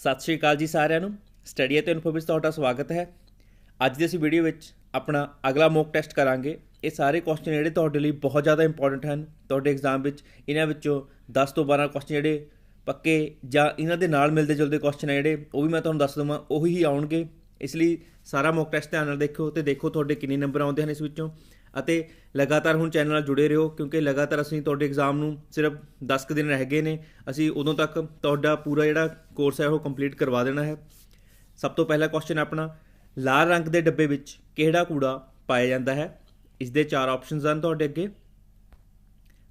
ਸਤਿ ਸ਼੍ਰੀ ਅਕਾਲ ਜੀ ਸਾਰਿਆਂ ਨੂੰ। ਸਟੱਡੀ ਅਤੇ ਇਨਫੋ ਵਿੱਚ ਤੁਹਾਡਾ ਸਵਾਗਤ ਹੈ। ਅੱਜ ਦੀ ਅਸੀਂ ਵੀਡੀਓ ਵਿੱਚ ਆਪਣਾ ਅਗਲਾ ਮੌਕ ਟੈਸਟ ਕਰਾਂਗੇ। ਇਹ ਸਾਰੇ ਕੁਐਸਚਨ ਜਿਹੜੇ ਤੁਹਾਡੇ ਲਈ ਬਹੁਤ ਜ਼ਿਆਦਾ ਇੰਪੋਰਟੈਂਟ ਹਨ। ਤੁਹਾਡੇ ਐਗਜ਼ਾਮ ਵਿੱਚ ਇਹਨਾਂ ਵਿੱਚੋਂ 10 ਤੋਂ 12 ਕੁਐਸਚਨ ਜਿਹੜੇ ਪੱਕੇ ਜਾਂ ਇਹਨਾਂ ਦੇ ਨਾਲ ਮਿਲਦੇ ਜੁਲਦੇ ਕੁਐਸਚਨ ਆ ਜਿਹੜੇ, ਉਹ ਵੀ ਮੈਂ ਤੁਹਾਨੂੰ ਦੱਸ ਦਵਾਂ। ਉਹੀ ਆਉਣਗੇ। ਇਸ ਲਈ ਸਾਰਾ ਮੌਕ ਟੈਸਟ ਧਿਆਨ ਨਾਲ ਦੇਖੋ ਤੇ ਦੇਖੋ ਤੁਹਾਡੇ ਕਿੰਨੇ ਨੰਬਰ ਆਉਂਦੇ ਹਨ ਇਸ ਵਿੱਚੋਂ। ਅਤੇ ਲਗਾਤਾਰ ਹੁਣ ਚੈਨਲ ਨਾਲ ਜੁੜੇ ਰਹੋ, ਕਿਉਂਕਿ ਲਗਾਤਾਰ ਅਸੀਂ ਤੁਹਾਡੇ ਐਗਜ਼ਾਮ ਨੂੰ ਸਿਰਫ 10 ਕੁ ਦਿਨ ਰਹਿ ਗਏ ਨੇ। ਅਸੀਂ ਉਦੋਂ ਤੱਕ ਤੁਹਾਡਾ ਪੂਰਾ ਜਿਹੜਾ ਕੋਰਸ ਹੈ, ਉਹ ਕੰਪਲੀਟ ਕਰਵਾ ਦੇਣਾ ਹੈ। ਸਭ ਤੋਂ ਪਹਿਲਾ ਕੁਐਸਚਨ ਆਪਣਾ, ਲਾਲ ਰੰਗ ਦੇ ਡੱਬੇ ਵਿੱਚ ਕਿਹੜਾ ਕੂੜਾ ਪਾਇਆ ਜਾਂਦਾ ਹੈ? ਇਸ ਦੇ ਚਾਰ ਆਪਸ਼ਨਸ ਹਨ ਤੁਹਾਡੇ ਅੱਗੇ।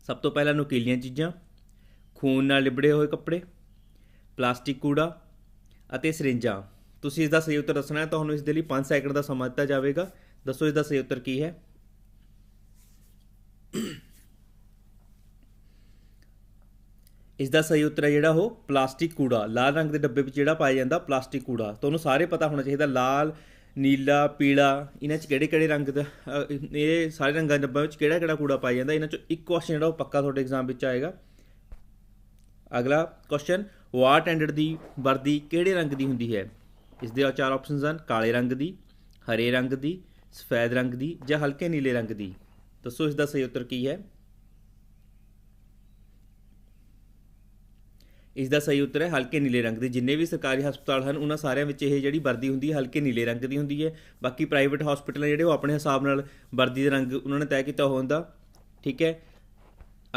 ਸਭ ਤੋਂ ਪਹਿਲਾਂ ਨੁਕੀਲੀਆਂ ਚੀਜ਼ਾਂ, ਖੂਨ ਨਾਲ ਲਿਬੜੇ ਹੋਏ ਕੱਪੜੇ, ਪਲਾਸਟਿਕ ਕੂੜਾ ਅਤੇ ਸਰਿੰਜਾਂ। ਤੁਸੀਂ ਇਸ ਦਾ ਸਹੀ ਉੱਤਰ ਦੱਸਣਾ ਹੈ, ਤੁਹਾਨੂੰ ਇਸ ਦੇ ਲਈ 5 ਸੈਕਿੰਡ ਦਾ ਸਮਾਂ ਦਿੱਤਾ ਜਾਵੇਗਾ। ਦੱਸੋ ਇਸ ਦਾ ਸਹੀ ਉੱਤਰ ਕੀ ਹੈ? ਇਸ ਦਾ ਸਹੀ ਉੱਤਰ ਹੈ ਜਿਹੜਾ ਉਹ ਪਲਾਸਟਿਕ ਕੂੜਾ, ਲਾਲ ਰੰਗ ਦੇ ਡੱਬੇ ਵਿੱਚ ਜਿਹੜਾ ਪਾਇਆ ਜਾਂਦਾ, ਪਲਾਸਟਿਕ ਕੂੜਾ। ਤੁਹਾਨੂੰ ਸਾਰੇ ਪਤਾ ਹੋਣਾ ਚਾਹੀਦਾ, ਲਾਲ, ਨੀਲਾ, ਪੀਲਾ, ਇਹਨਾਂ 'ਚ ਕਿਹੜੇ ਕਿਹੜੇ ਰੰਗ ਦਾ ਇਹ ਸਾਰੇ ਰੰਗਾਂ ਦੇ ਡੱਬਿਆਂ ਵਿੱਚ ਕਿਹੜਾ ਕਿਹੜਾ ਕੂੜਾ ਪਾਇਆ ਜਾਂਦਾ, ਇਹਨਾਂ 'ਚੋਂ ਇੱਕ ਕੁਐਸਚਨ ਜਿਹੜਾ ਉਹ ਪੱਕਾ ਤੁਹਾਡੇ ਐਗਜ਼ਾਮ ਵਿੱਚ ਆਏਗਾ। ਅਗਲਾ ਕੁਐਸਚਨ ਵਾਰ ਟੈਂਡਰ ਦੀ ਵਰਦੀ ਕਿਹੜੇ ਰੰਗ ਦੀ ਹੁੰਦੀ ਹੈ? ਇਸ ਦੇ ਚਾਰ ਆਪਸ਼ਨਸ ਹਨ, ਕਾਲੇ ਰੰਗ ਦੀ, ਹਰੇ ਰੰਗ ਦੀ, ਸਫੈਦ ਰੰਗ ਦੀ ਜਾਂ ਹਲਕੇ ਨੀਲੇ ਰੰਗ ਦੀ। ਦੱਸੋ ਇਸ ਦਾ ਸਹੀ ਉੱਤਰ ਕੀ ਹੈ? ਇਸ ਦਾ ਸਹੀ ਉੱਤਰ ਹੈ, ਹਲਕੇ ਨੀਲੇ ਰੰਗ ਦੇ। ਜਿੰਨੇ ਵੀ ਸਰਕਾਰੀ ਹਸਪਤਾਲ ਹਨ, ਉਹਨਾਂ ਸਾਰਿਆਂ ਵਿੱਚ ਇਹ ਜਿਹੜੀ ਵਰਦੀ ਹੁੰਦੀ ਹੈ, ਹਲਕੇ ਨੀਲੇ ਰੰਗ ਦੀ ਹੁੰਦੀ ਹੈ। ਬਾਕੀ ਪ੍ਰਾਈਵੇਟ ਹਸਪੀਟਲ ਜਿਹੜੇ, ਉਹ ਆਪਣੇ ਹਿਸਾਬ ਨਾਲ ਵਰਦੀ ਦੇ ਰੰਗ ਉਹਨਾਂ ਨੇ ਤੈਅ ਕੀਤਾ ਹੁੰਦਾ ਠੀਕ ਹੈ?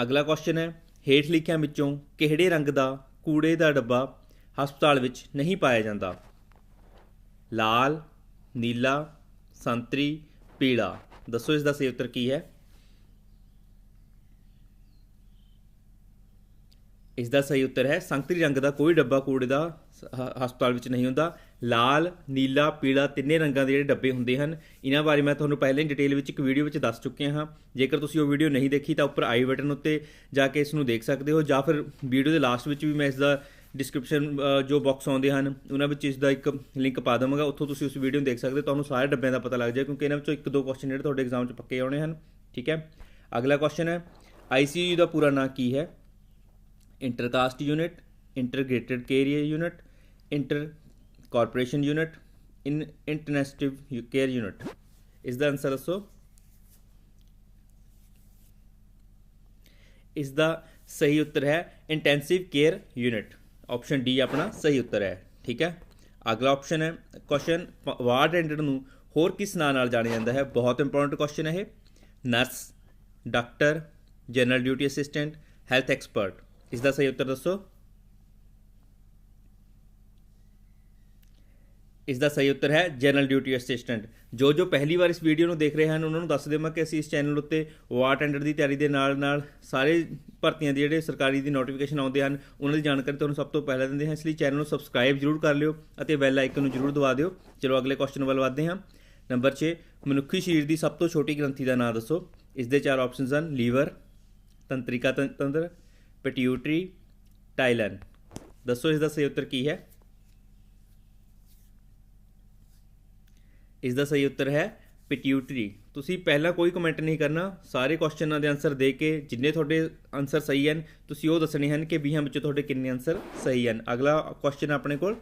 ਅਗਲਾ ਕੁਐਸਚਨ ਹੈ, ਹੇਠ ਲਿਖਿਆਂ ਵਿੱਚੋਂ ਕਿਹੜੇ ਰੰਗ ਦਾ ਕੂੜੇ ਦਾ ਡੱਬਾ ਹਸਪਤਾਲ ਵਿੱਚ ਨਹੀਂ ਪਾਇਆ ਜਾਂਦਾ? ਲਾਲ, ਨੀਲਾ, ਸੰਤਰੀ, ਪੀਲਾ। ਦੱਸੋ ਇਸ ਦਾ ਸਹੀ ਉੱਤਰ ਕੀ ਹੈ? ਇਸ ਦਾ ਸਹੀ ਉੱਤਰ ਹੈ ਸੰਤਰੀ ਰੰਗ ਦਾ ਕੋਈ ਡੱਬਾ ਕੂੜੇ ਦਾ ਹ- ਹਸਪਤਾਲ ਵਿੱਚ ਨਹੀਂ ਹੁੰਦਾ। ਲਾਲ, ਨੀਲਾ, ਪੀਲਾ ਤਿੰਨੇ ਰੰਗਾਂ ਦੇ ਜਿਹੜੇ ਡੱਬੇ ਹੁੰਦੇ ਹਨ। ਇਹਨਾਂ ਬਾਰੇ ਮੈਂ ਤੁਹਾਨੂੰ ਪਹਿਲਾਂ ਹੀ ਡਿਟੇਲ ਵਿੱਚ ਇੱਕ ਵੀਡੀਓ ਵਿੱਚ ਦੱਸ ਚੁੱਕਿਆ ਹਾਂ। ਜੇਕਰ ਤੁਸੀਂ ਉਹ ਵੀਡੀਓ ਨਹੀਂ ਦੇਖੀ, ਤਾਂ ਉੱਪਰ ਆਈ ਬਟਨ ਉੱਤੇ ਜਾ ਕੇ ਇਸ ਨੂੰ ਦੇਖ ਸਕਦੇ ਹੋ, ਜਾਂ ਫਿਰ ਵੀਡੀਓ ਦੇ ਲਾਸਟ ਵਿੱਚ ਵੀ ਮੈਂ ਇਸ ਦਾ ਡਿਸਕ੍ਰਿਪਸ਼ਨ ਜੋ ਬਾਕਸ ਆਉਂਦੇ ਹਨ, ਉਹਨਾਂ ਵਿੱਚ ਇਸ ਦਾ ਇੱਕ ਲਿੰਕ ਪਾ ਦਵਾਂਗਾ। ਉੱਥੋਂ ਤੁਸੀਂ ਉਸ ਵੀਡੀਓ ਨੂੰ ਦੇਖ ਸਕਦੇ ਹੋ, ਤੁਹਾਨੂੰ ਸਾਰੇ ਡੱਬਿਆਂ ਦਾ ਪਤਾ ਲੱਗ ਜਾਏ ਕਿਉਂਕਿ ਇਹਨਾਂ ਵਿੱਚੋਂ ਇੱਕ ਦੋ ਕੁਐਸਚਨ ਜਿਹੜੇ ਤੁਹਾਡੇ ਐਗਜ਼ਾਮ 'ਚ ਪੱਕੇ ਆਉਣੇ ਹਨ। ਠੀਕ ਹੈ? ਅਗਲਾ ਕੁਐਸਚਨ ਹੈ ਆਈਸੀਯੂ ਦਾ ਪੂਰਾ ਨਾਂ ਕੀ ਹੈ? Intercaste unit integrated care unit inter corporation unit in international care unit ਇਸ ਦਾ ਆਨਸਰ ਦੱਸੋ ਇਸ ਦਾ ਸਹੀ ਉੱਤਰ ਹੈ intensive care unit option D ਆਪਣਾ ਸਹੀ ਉੱਤਰ ਹੈ ਠੀਕ ਹੈ ਅਗਲਾ ਆਪਸ਼ਨ ਹੈ ਕੁਐਸਚਨ ਵਾਰਡ ਅਟੈਂਡੈਂਟ ਨੂੰ ਹੋਰ ਕਿਸ ਨਾਂ ਨਾਲ ਜਾਣਿਆ ਜਾਂਦਾ ਹੈ ਬਹੁਤ ਇੰਪੋਰਟੈਂਟ ਕੁਐਸਚਨ ਹੈ ਇਹ nurse doctor general duty assistant health expert ਇਸ ਦਾ ਸਹੀ ਉੱਤਰ ਦੱਸੋ ਇਸ ਦਾ ਸਹੀ ਉੱਤਰ ਹੈ ਜਨਰਲ ਡਿਊਟੀ ਅਸਿਸਟੈਂਟ ਜੋ ਜੋ ਪਹਿਲੀ ਵਾਰ ਇਸ ਵੀਡੀਓ ਨੂੰ ਦੇਖ ਰਹੇ ਹਨ ਉਹਨਾਂ ਨੂੰ ਦੱਸ ਦੇਵਾਂ ਕਿ ਅਸੀਂ ਇਸ ਚੈਨਲ ਉੱਤੇ ਵਾਰ ਟੈਂਡਰ ਦੀ ਤਿਆਰੀ ਦੇ ਨਾਲ ਨਾਲ ਸਾਰੇ ਭਰਤੀਆਂ ਦੇ ਜਿਹੜੇ ਸਰਕਾਰੀ ਦੀ ਨੋਟੀਫਿਕੇਸ਼ਨ ਆਉਂਦੇ ਹਨ ਉਹਨਾਂ ਦੀ ਜਾਣਕਾਰੀ ਤੁਹਾਨੂੰ ਸਭ ਤੋਂ ਪਹਿਲਾਂ ਦਿੰਦੇ ਹਾਂ ਇਸ ਲਈ ਚੈਨਲ ਨੂੰ ਸਬਸਕ੍ਰਾਈਬ ਜ਼ਰੂਰ ਕਰ ਲਿਓ ਅਤੇ ਬੈਲ ਆਈਕਨ ਨੂੰ ਜ਼ਰੂਰ ਦਬਾ ਦਿਓ ਚਲੋ ਅਗਲੇ ਕੁਐਸਚਨ ਵੱਲ ਵਧਦੇ ਹਾਂ ਨੰਬਰ 6 ਮਨੁੱਖੀ ਸਰੀਰ ਦੀ ਸਭ ਤੋਂ ਛੋਟੀ ਗ੍ਰੰਥੀ ਦਾ ਨਾਮ ਦੱਸੋ ਇਸ ਦੇ ਚਾਰ ਆਪਸ਼ਨਸ ਹਨ ਲੀਵਰ ਤੰਤਰਿਕਾ ਤੰਤਰ ਪਿਟਿਊਟਰੀ ਟਾਈਲਨ। ਦੱਸੋ ਇਸ ਦਾ ਸਹੀ ਉੱਤਰ ਕੀ ਹੈ? ਇਸ ਦਾ ਸਹੀ ਉੱਤਰ ਹੈ ਪਿਟਿਊਟਰੀ। ਤੁਸੀਂ ਪਹਿਲਾਂ ਕੋਈ ਕਮੈਂਟ ਨਹੀਂ ਕਰਨਾ, ਸਾਰੇ ਕੁਐਸਚਨਾਂ ਦੇ ਆਨਸਰ ਦੇ ਕੇ ਜਿੰਨੇ ਤੁਹਾਡੇ ਆਨਸਰ ਸਹੀ ਹਨ, ਤੁਸੀਂ ਉਹ ਦੱਸਣੇ ਹਨ ਕਿ 20 ਵਿੱਚੋਂ ਤੁਹਾਡੇ ਕਿੰਨੇ ਆਨਸਰ ਸਹੀ ਹਨ। ਅਗਲਾ ਕੁਐਸਚਨ ਆਪਣੇ ਕੋਲ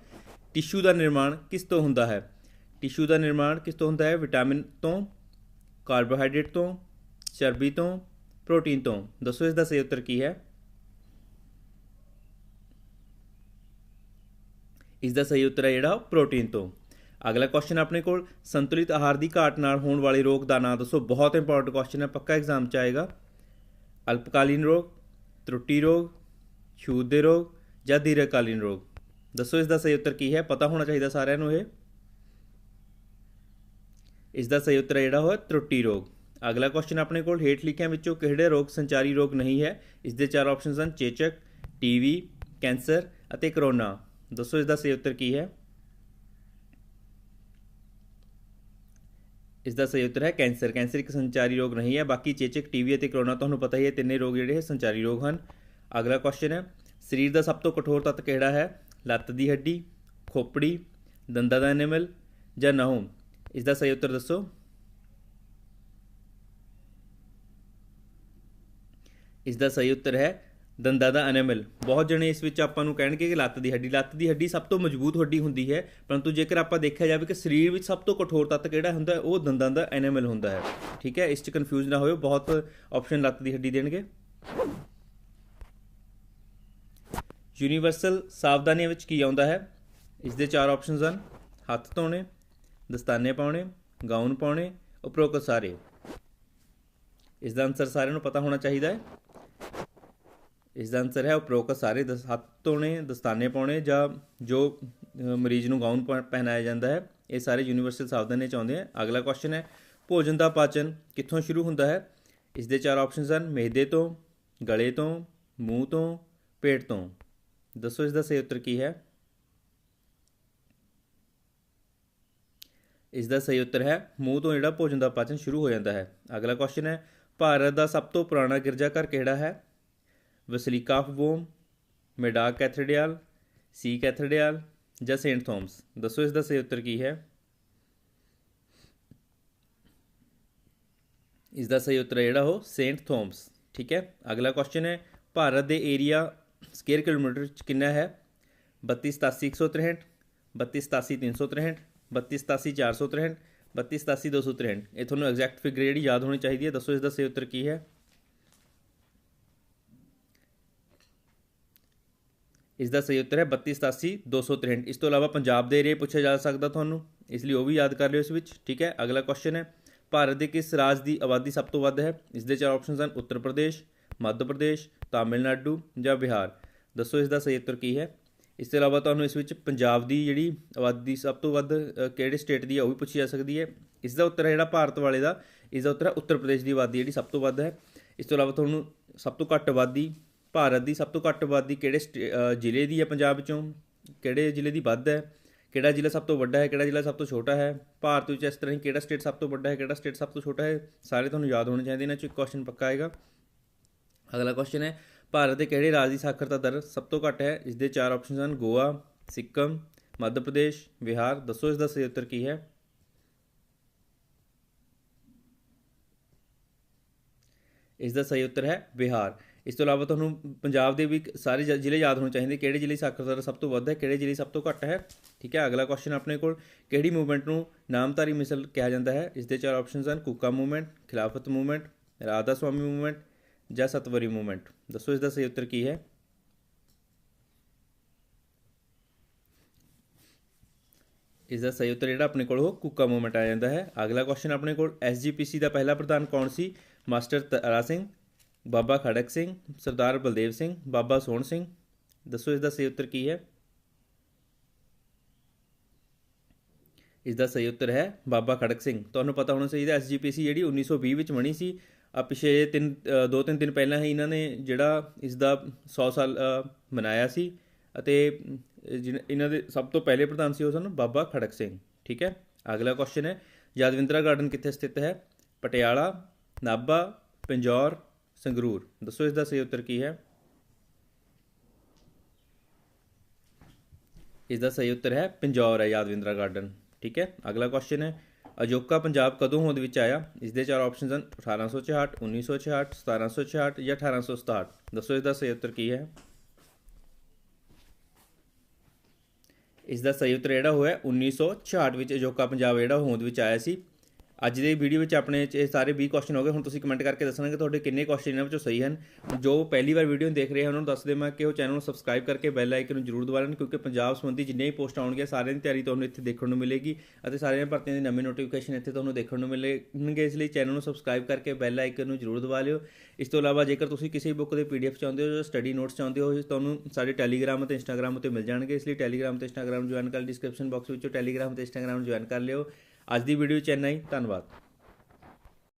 ਟਿਸ਼ੂ ਦਾ ਨਿਰਮਾਣ ਕਿਸ ਤੋਂ ਹੁੰਦਾ ਹੈ? ਟਿਸ਼ੂ ਦਾ ਨਿਰਮਾਣ ਕਿਸ ਤੋਂ ਹੁੰਦਾ ਹੈ? ਵਿਟਾਮਿਨ ਤੋਂ ਕਾਰਬੋਹਾਈਡਰੇਟ ਤੋਂ, ਚਰਬੀ ਤੋਂ ਪ੍ਰੋਟੀਨ ਤੋਂ। ਦੱਸੋ ਇਸ ਦਾ ਸਹੀ ਉੱਤਰ ਕੀ ਹੈ? ਇਸ ਦਾ ਸਹੀ ਉੱਤਰ ਹੈ ਜਿਹੜਾ ਪ੍ਰੋਟੀਨ ਤੋਂ। ਅਗਲਾ ਕੁਐਸਚਨ ਆਪਣੇ ਕੋਲ, ਸੰਤੁਲਿਤ ਆਹਾਰ ਦੀ ਘਾਟ ਨਾਲ ਹੋਣ ਵਾਲੇ ਰੋਗ ਦਾ ਨਾਮ ਦੱਸੋ। ਬਹੁਤ ਇੰਪੋਰਟੈਂਟ ਕੁਐਸਚਨ ਹੈ, ਪੱਕਾ ਐਗਜ਼ਾਮ ਚ ਆਏਗਾ। ਅਲਪਕਾਲੀਨ ਰੋਗ, ਤਰੁੱਟੀ ਰੋਗ, ਛੂਤ ਦੇ ਰੋਗ ਜਾਂ ਦੀਰਘਕਾਲੀਨ ਰੋਗ? ਦੱਸੋ ਇਸ ਦਾ ਸਹੀ ਉੱਤਰ ਕੀ ਹੈ? ਪਤਾ ਹੋਣਾ ਚਾਹੀਦਾ ਸਾਰਿਆਂ ਨੂੰ ਇਹ। ਇਸ ਦਾ ਸਹੀ ਉੱਤਰ ਹੈ ਜਿਹੜਾ ਹੋਇਆ ਤਰੁੱਟੀ ਰੋਗ। ਅਗਲਾ ਕੁਐਸਚਨ ਆਪਣੇ ਕੋਲ, ਹੇਠ ਲਿਖਿਆਂ ਵਿੱਚੋਂ ਕਿਹੜੇ ਰੋਗ ਸੰਚਾਰੀ ਰੋਗ ਨਹੀਂ ਹੈ? ਇਸ ਦੇ ਚਾਰ ਆਪਸ਼ਨਸ ਹਨ, ਚੇਚਕ, ਟੀਵੀ, ਕੈਂਸਰ ਅਤੇ ਕਰੋਨਾ। ਦੱਸੋ ਇਸ ਦਾ ਸਹੀ ਉੱਤਰ ਕੀ ਹੈ? ਇਸ ਦਾ ਸਹੀ ਉੱਤਰ ਹੈ ਕੈਂਸਰ। ਕੈਂਸਰ ਇੱਕ ਸੰਚਾਰੀ ਰੋਗ ਨਹੀਂ ਹੈ, ਬਾਕੀ ਚੇਚਕ ਟੀਵੀ ਅਤੇ ਕਰੋਨਾ ਤੁਹਾਨੂੰ ਪਤਾ ਹੀ ਹੈ, ਤਿੰਨੇ ਰੋਗ ਜਿਹੜੇ ਇਹ ਸੰਚਾਰੀ ਰੋਗ ਹਨ। ਅਗਲਾ ਕੁਐਸਚਨ ਹੈ, ਸਰੀਰ ਦਾ ਸਭ ਤੋਂ ਕਠੋਰ ਤੱਤ ਕਿਹੜਾ ਹੈ? ਲੱਤ ਦੀ ਹੱਡੀ, ਖੋਪੜੀ, ਦੰਦਾਂ ਦਾ ਐਨੀਮਲ ਜਾਂ ਨਹੁੰ? ਇਸ ਦਾ ਸਹੀ ਉੱਤਰ ਦੱਸੋ। ਇਸ ਦਾ ਸਹੀ ਉੱਤਰ ਹੈ ਦੰਦਾਂ ਦਾ ਐਨੀਮਲ ਬਹੁਤ ਜਣੇ ਇਸ ਵਿੱਚ ਆਪਾਂ ਨੂੰ ਕਹਿਣਗੇ ਕਿ ਲੱਤ ਦੀ ਹੱਡੀ, ਲੱਤ ਦੀ ਹੱਡੀ ਸਭ ਤੋਂ ਮਜ਼ਬੂਤ ਹੱਡੀ ਹੁੰਦੀ ਹੈ, ਪਰੰਤੂ ਜੇਕਰ ਆਪਾਂ ਦੇਖਿਆ ਜਾਵੇ ਕਿ ਸਰੀਰ ਵਿੱਚ ਸਭ ਤੋਂ ਕਠੋਰ ਤੱਤ ਕਿਹੜਾ ਹੁੰਦਾ ਹੈ, ਉਹ ਦੰਦਾਂ ਦਾ ਐਨੀਮਲ ਹੁੰਦਾ ਹੈ। ਠੀਕ ਹੈ, ਇਸ 'ਚ ਕਨਫਿਊਜ਼ ਨਾ ਹੋਇਓ, ਬਹੁਤ ਆਪਸ਼ਨ ਲੱਤ ਦੀ ਹੱਡੀ ਦੇਣਗੇ। ਯੂਨੀਵਰਸਲ ਸਾਵਧਾਨੀਆਂ ਵਿੱਚ ਕੀ ਆਉਂਦਾ ਹੈ? ਇਸ ਦੇ ਚਾਰ ਆਪਸ਼ਨਸ ਹਨ, ਹੱਥ ਧੋਣੇ, ਦਸਤਾਨੇ ਪਾਉਣੇ ਗਾਊਨ ਪਾਉਣੇ, ਉਪਰੋਕਤ ਸਾਰੇ। ਇਸ ਦਾ ਆਨਸਰ ਸਾਰਿਆਂ ਨੂੰ ਪਤਾ ਹੋਣਾ ਚਾਹੀਦਾ ਹੈ। ਇਸ ਦਾ ਆਨਸਰ ਹੈ ਉਪਰੋਕਤ ਸਾਰੇ ਦਸ, ਹੱਥ ਧੋਣੇ, ਦਸਤਾਨੇ ਪਾਉਣੇ ਜਾਂ ਜੋ ਮਰੀਜ਼ ਨੂੰ ਗਾਊਨ ਪਾ- ਪਹਿਨਾਇਆ ਜਾਂਦਾ ਹੈ, ਇਹ ਸਾਰੇ ਯੂਨੀਵਰਸਲ ਸਾਵਧਾਨੀਆਂ ਚ ਆਉਂਦੇ ਆ। ਅਗਲਾ ਕੁਐਸਚਨ ਹੈ, ਭੋਜਨ ਦਾ ਪਾਚਨ ਕਿੱਥੋਂ ਸ਼ੁਰੂ ਹੁੰਦਾ ਹੈ? ਇਸ ਦੇ ਚਾਰ ਆਪਸ਼ਨਸ ਹਨ, ਮਿਹਦੇ ਤੋਂ, ਗਲੇ ਤੋਂ, ਮੂੰਹ ਤੋਂ, ਪੇਟ ਤੋਂ। ਦੱਸੋ ਇਸ ਦਾ ਸਹੀ ਉੱਤਰ ਕੀ ਹੈ? ਇਸ ਦਾ ਸਹੀ ਉੱਤਰ ਹੈ, ਮੂੰਹ ਤੋਂ ਜਿਹੜਾ ਭੋਜਨ ਦਾ ਪਾਚਨ ਸ਼ੁਰੂ ਹੋ ਜਾਂਦਾ ਹੈ। ਅਗਲਾ ਕੁਐਸਚਨ ਹੈ, ਭਾਰਤ ਦਾ ਸਭ ਤੋਂ ਪੁਰਾਣਾ ਗਿਰਜਾਘਰ ਕਿਹੜਾ ਹੈ? Basilica of Bom Medak cathedral Se cathedral ਜਾਂ ਸੇਂਟ ਥੋਮਸ? ਦੱਸੋ ਇਸ ਦਾ ਸਹੀ ਉੱਤਰ ਕੀ ਹੈ? ਇਸ ਦਾ ਸਹੀ ਉੱਤਰ ਜਿਹੜਾ ਉਹ ਸੇਂਟ ਥੋਮਸ, ਠੀਕ ਹੈ? ਅਗਲਾ ਕੁਐਸਚਨ ਹੈ, ਭਾਰਤ ਦੇ ਏਰੀਆ ਸਕੁਅਰ ਕਿਲੋਮੀਟਰ ਚ ਕਿੰਨਾ ਹੈ? 328763 328763 328763 328763 ਇਹ ਤੁਹਾਨੂੰ ਐਗਜ਼ੈਕਟ ਫਿਗਰ ਜਿਹੜੀ ਯਾਦ ਹੋਣੀ ਚਾਹੀਦੀ ਹੈ, ਦੱਸੋ ਇਸ ਦਾ ਸਹੀ ਉੱਤਰ ਕੀ ਹੈ? ਇਸ ਦਾ ਸਹੀ ਉੱਤਰ ਹੈ 3287 ਇਸ ਤੋਂ ਇਲਾਵਾ ਪੰਜਾਬ ਦੇ ਏਰੀਏ ਪੁੱਛਿਆ ਜਾ ਸਕਦਾ ਤੁਹਾਨੂੰ, ਇਸ ਲਈ ਉਹ ਵੀ ਯਾਦ ਕਰ ਲਿਓ ਇਸ ਵਿੱਚ, ਠੀਕ ਹੈ? ਅਗਲਾ ਕੁਐਸਚਨ ਹੈ, ਭਾਰਤ ਦੇ ਕਿਸ ਰਾਜ ਦੀ ਆਬਾਦੀ ਸਭ ਤੋਂ ਵੱਧ ਹੈ? ਇਸ ਦੇ ਚਾਰ ਆਪਸ਼ਨਸ ਹਨ, ਉੱਤਰ ਪ੍ਰਦੇਸ਼, ਮੱਧ ਪ੍ਰਦੇਸ਼, ਤਾਮਿਲਨਾਡੂ ਜਾਂ ਬਿਹਾਰ। ਦੱਸੋ ਇਸ ਦਾ ਸਹੀ ਉੱਤਰ ਕੀ ਹੈ? ਇਸ ਤੋਂ ਇਲਾਵਾ ਤੁਹਾਨੂੰ ਇਸ ਵਿੱਚ ਪੰਜਾਬ ਦੀ ਜਿਹੜੀ ਆਬਾਦੀ ਸਭ ਤੋਂ ਵੱਧ ਕਿਹੜੇ ਸਟੇਟ ਦੀ ਹੈ ਉਹ ਵੀ ਪੁੱਛੀ ਜਾ ਸਕਦੀ ਹੈ। ਇਸ ਦਾ ਉੱਤਰ ਹੈ ਜਿਹੜਾ ਭਾਰਤ ਵਾਲੇ ਦਾ ਇਸ ਦਾ ਉੱਤਰ ਹੈ ਉੱਤਰ ਪ੍ਰਦੇਸ਼ ਦੀ ਆਬਾਦੀ ਜਿਹੜੀ ਸਭ ਤੋਂ ਵੱਧ ਹੈ। ਇਸ ਤੋਂ ਇਲਾਵਾ ਤੁਹਾਨੂੰ ਸਭ ਤੋਂ ਘੱਟ ਆਬਾਦੀ ਭਾਰਤ ਦੀ ਸਭ ਤੋਂ ਘੱਟ ਆਬਾਦੀ ਕਿਹੜੇ ਸਟੇ- ਜ਼ਿਲ੍ਹੇ ਦੀ ਹੈ ਪੰਜਾਬ 'ਚੋਂ ਕਿਹੜੇ ਜ਼ਿਲ੍ਹੇ ਦੀ ਵੱਧ ਹੈ? ਕਿਹੜਾ ਜ਼ਿਲ੍ਹਾ ਸਭ ਤੋਂ ਵੱਡਾ ਹੈ, ਕਿਹੜਾ ਜ਼ਿਲ੍ਹਾ ਸਭ ਤੋਂ ਛੋਟਾ ਹੈ? ਭਾਰਤ ਵਿੱਚ ਇਸ ਤਰ੍ਹਾਂ ਹੀ ਕਿਹੜਾ ਸਟੇਟ ਸਭ ਤੋਂ ਵੱਡਾ ਹੈ, ਕਿਹੜਾ ਸਟੇਟ ਸਭ ਤੋਂ ਛੋਟਾ ਹੈ, ਸਾਰੇ ਤੁਹਾਨੂੰ ਯਾਦ ਹੋਣੇ ਚਾਹੀਦੇ ਨੇ ਚ ਕੁਐਸਚਨ ਪੱਕਾ ਆਏਗਾ। ਅਗਲਾ ਕੁਐਸਚਨ ਹੈ, ਭਾਰਤ ਦੇ ਕਿਹੜੇ ਰਾਜ ਦੀ ਸਾਖਰਤਾ ਦਰ ਸਭ ਤੋਂ ਘੱਟ ਹੈ? ਇਸ ਦੇ ਚਾਰ ਆਪਸ਼ਨਸ ਹਨ, ਗੋਆ, ਸਿੱਕਮ, ਮੱਧ ਪ੍ਰਦੇਸ਼, ਬਿਹਾਰ। ਦੱਸੋ ਇਸ ਦਾ ਸਹੀ ਉੱਤਰ ਕੀ ਹੈ? ਇਸ ਦਾ ਸਹੀ ਉੱਤਰ ਹੈ ਬਿਹਾਰ। ਇਸ ਤੋਂ ਇਲਾਵਾ ਤੁਹਾਨੂੰ ਪੰਜਾਬ ਦੇ ਵੀ ਸਾਰੇ ਜ਼ਿਲ੍ਹੇ ਯਾਦ ਹੋਣੇ ਚਾਹੀਦੇ, ਕਿਹੜੇ ਜ਼ਿਲ੍ਹੇ ਦੀ ਸਾਖਰਤਾ ਦਰ ਸਭ ਤੋਂ ਵੱਧ ਹੈ, ਕਿਹੜੇ ਜ਼ਿਲ੍ਹੇ ਸਭ ਤੋਂ ਘੱਟ ਹੈ? ਠੀਕ ਹੈ, ਅਗਲਾ ਕੁਐਸਚਨ ਆਪਣੇ ਕੋਲ, ਕਿਹੜੀ ਮੂਵਮੈਂਟ ਨੂੰ ਨਾਮਧਾਰੀ ਮਿਸਲ ਕਿਹਾ ਜਾਂਦਾ ਹੈ? ਇਸ ਦੇ ਚਾਰ ਆਪਸ਼ਨਸ ਹਨ, Kuka movement Khilafat movement Radha Swami movement ਜਾਂ ਸਤਵਰੀ ਮੂਵਮੈਂਟ ਦੱਸੋ ਇਸ ਦਾ ਸਹੀ ਉੱਤਰ ਕੀ ਹੈ? ਇਸ ਦਾ ਸਹੀ ਉੱਤਰ ਜਿਹੜਾ ਆਪਣੇ ਕੋਲ ਉਹ ਕੁੱਕਾ ਮੂਵਮੈਂਟ ਆ ਜਾਂਦਾ ਹੈ। ਅਗਲਾ ਕੁਐਸਚਨ ਆਪਣੇ ਕੋਲ ਐਸਜੀਪੀਸੀ ਦਾ ਪਹਿਲਾ ਪ੍ਰਧਾਨ ਕੌਣ ਸੀ? ਮਾਸਟਰ ਤਾਰਾ ਸਿੰਘ ਬਾਬਾ ਖੜਕ ਸਿੰਘ ਸਰਦਾਰ ਬਲਦੇਵ ਸਿੰਘ ਬਾਬਾ ਸੋਹਣ ਸਿੰਘ। ਦੱਸੋ ਇਸ ਦਾ ਸਹੀ ਉੱਤਰ ਕੀ ਹੈ? ਇਸ ਦਾ ਸਹੀ ਉੱਤਰ ਹੈ ਬਾਬਾ ਖੜਕ ਸਿੰਘ। ਤੁਹਾਨੂੰ ਪਤਾ ਹੋਣਾ ਚਾਹੀਦਾ ਐਸਜੀਪੀਸੀ ਜਿਹੜੀ 1920 ਵਿੱਚ ਬਣੀ ਸੀ ਆ ਪਿਛੇ ਤਿੰਨ ਦੋ ਤਿੰਨ ਦਿਨ ਪਹਿਲਾਂ ਹੀ ਇਹਨਾਂ ਨੇ ਜਿਹੜਾ ਇਸ ਦਾ 100 ਸਾਲ ਮਨਾਇਆ ਸੀ ਅਤੇ ਅ, ਇਹਨਾਂ ਦੇ ਸਭ ਤੋਂ ਪਹਿਲੇ ਪ੍ਰਧਾਨ ਸੀ ਉਹ ਸਨ ਬਾਬਾ ਖੜਕ ਸਿੰਘ ਠੀਕ ਹੈ? ਅਗਲਾ ਕੁਐਸਚਨ ਹੈ ਯਾਦਵਿੰਦਰਾ ਗਾਰਡਨ ਕਿੱਥੇ ਸਥਿਤ ਹੈ? ਪਟਿਆਲਾ ਨਾਭਾ ਪੰਜੌਰ ਸੰਗਰੂਰ। ਦੱਸੋ ਇਸ ਦਾ ਸਹੀ ਉੱਤਰ ਕੀ ਹੈ? ਇਸ ਦਾ ਸਹੀ ਉੱਤਰ ਹੈ ਪੰਜੌਰ ਹੈ ਯਾਦਵਿੰਦਰਾ ਗਾਰਡਨ। ਠੀਕ ਹੈ? ਅਗਲਾ ਕੁਐਸਚਨ ਹੈ, ਅਜੋਕਾ ਪੰਜਾਬ ਕਦੋਂ ਹੋਂਦ ਵਿੱਚ ਆਇਆ? ਇਸ ਦੇ ਚਾਰ ਆਪਸ਼ਨਸ ਹਨ 1866 1966 1766 ਜਾਂ 1867 ਦੱਸੋ ਇਸ ਦਾ ਸਹੀ ਉੱਤਰ ਕੀ ਹੈ? ਇਸ ਦਾ ਸਹੀ ਉੱਤਰ ਜਿਹੜਾ ਹੋਇਆ 1966 ਵਿੱਚ ਅਜੋਕਾ ਪੰਜਾਬ ਜਿਹੜਾ ਹੋਂਦ ਵਿੱਚ ਆਇਆ ਸੀ। ਅੱਜ ਦੇ ਵੀਡੀਓ ਵਿੱਚ ਆਪਣੇ ਚ ਇਹ ਸਾਰੇ 20 ਕੁਐਸਚਨ ਹੋ ਗਏ। ਹੁਣ ਤੁਸੀਂ ਕਮੈਂਟ ਕਰਕੇ ਦੱਸਣਾ ਕਿ ਤੁਹਾਡੇ ਕਿੰਨੇ ਕੁਐਸਚਨ ਇਹਨਾਂ ਵਿੱਚੋਂ ਸਹੀ ਹਨ। ਜੋ ਪਹਿਲੀ ਵਾਰ ਵੀਡੀਓ ਦੇਖ ਰਹੇ ਹਨ, ਉਹਨਾਂ ਨੂੰ ਦੱਸ ਦੇਵਾਂ ਕਿ ਉਹ ਚੈਨਲ ਨੂੰ ਸਬਸਕ੍ਰਾਈਬ ਕਰਕੇ ਬੈਲ ਆਈਕਨ ਨੂੰ ਜ਼ਰੂਰ ਦਬਾ ਲੈਣ, ਕਿਉਂਕਿ ਪੰਜਾਬ ਸੰਬੰਧੀ ਜਿੰਨੇ ਵੀ ਪੋਸਟ ਆਉਣਗੇ, ਸਾਰਿਆਂ ਦੀ ਤਿਆਰੀ ਤੁਹਾਨੂੰ ਇੱਥੇ ਦੇਖਣ ਨੂੰ ਮਿਲੇਗੀ ਅਤੇ ਸਾਰੀਆਂ ਭਰਤੀਆਂ ਦੀ ਨਵੀਂ ਨੋਟੀਫਿਕੇਸ਼ਨ ਇੱਥੇ ਤੁਹਾਨੂੰ ਦੇਖਣ ਨੂੰ ਮਿਲਣਗੇ। ਇਸ ਲਈ ਚੈਨਲ ਨੂੰ ਸਬਸਕ੍ਰਾਈਬ ਕਰਕੇ ਬੈਲ ਆਈਕਨ ਨੂੰ ਜ਼ਰੂਰ ਦਬਾ ਲਿਓ। ਇਸ ਤੋਂ ਇਲਾਵਾ ਜੇਕਰ ਤੁਸੀਂ ਕਿਸੇ ਬੁੱਕ ਦੇ ਪੀਡੀਐਫ ਚਾਹੁੰਦੇ ਹੋ ਜਾਂ ਸਟੱਡੀ ਨੋਟਸ ਚਾਹੁੰਦੇ ਹੋ ਤੁਹਾਨੂੰ ਸਾਡੇ ਟੈਲੀਗ੍ਰਾਮ ਅਤੇ ਇੰਸਟਾਗ੍ਰਾਮ ਉੱਤੇ ਮਿਲ ਜਾਣਗੇ। ਇਸ ਲਈ ਟੈਲੀਗ੍ਰਾਮ ਤੇ ਇੰਸਟਾਗ੍ਰਾਮ ਜੁਆਇਨ ਕਰ ਡਿਸਕ੍ਰਿਪਸ਼ਨ ਬਾਕਸ ਵਿੱਚੋਂ ਟੈਲੀਗ੍ਰਾਮ ਤੇ ਇੰਸਟਾਗ੍ਰਾਮ ਜੁਆਇਨ ਕਰ ਲਿਓ। ਅੱਜ ਦੀ ਵੀਡੀਓ ਚ ਇੰਨਾ ਹੀ ਧੰਨਵਾਦ।